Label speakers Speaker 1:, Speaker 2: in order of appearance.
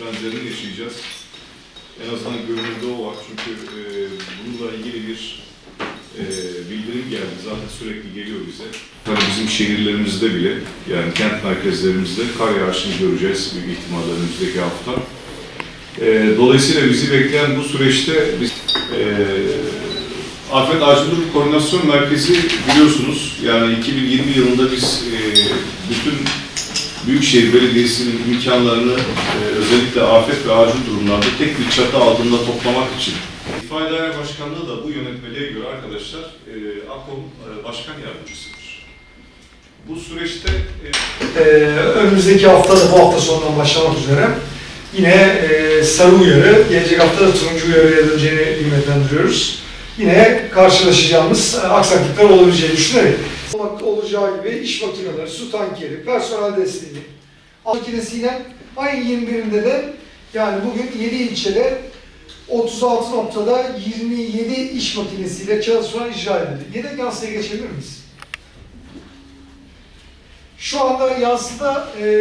Speaker 1: benzerini yaşayacağız. En azından görünürde o var çünkü e, bununla ilgili bir e, bildirim geldi. Zaten sürekli geliyor bize. Hani bizim şehirlerimizde bile yani kent merkezlerimizde kar yağışını göreceğiz büyük ihtimalle önümüzdeki hafta. E, dolayısıyla bizi bekleyen bu süreçte biz e, Afet Acil Durum Koordinasyon Merkezi biliyorsunuz yani 2020 yılında biz e, Büyükşehir Belediyesi'nin imkanlarını e, özellikle afet ve acil durumlarda tek bir çatı altında toplamak için İtfaiye Daire Başkanlığı da bu yönetmeliğe göre arkadaşlar e, AKOM e, Başkan Yardımcısıdır. Bu süreçte e,
Speaker 2: Ee, önümüzdeki hafta da bu hafta sonundan başlamak üzere yine e, sarı uyarı, gelecek hafta da turuncu uyarıya döneceğini kıymetlendiriyoruz. Yine karşılaşacağımız e, aksaklıklar olabileceğini düşünerek olacağı gibi iş makineleri, su tankeri, personel desteği, makinesiyle ayın 21'inde de yani bugün 7 ilçede 36 noktada 27 iş makinesiyle çalışma icra edildi. Yedek yansıya geçebilir miyiz? Şu anda yansıda e,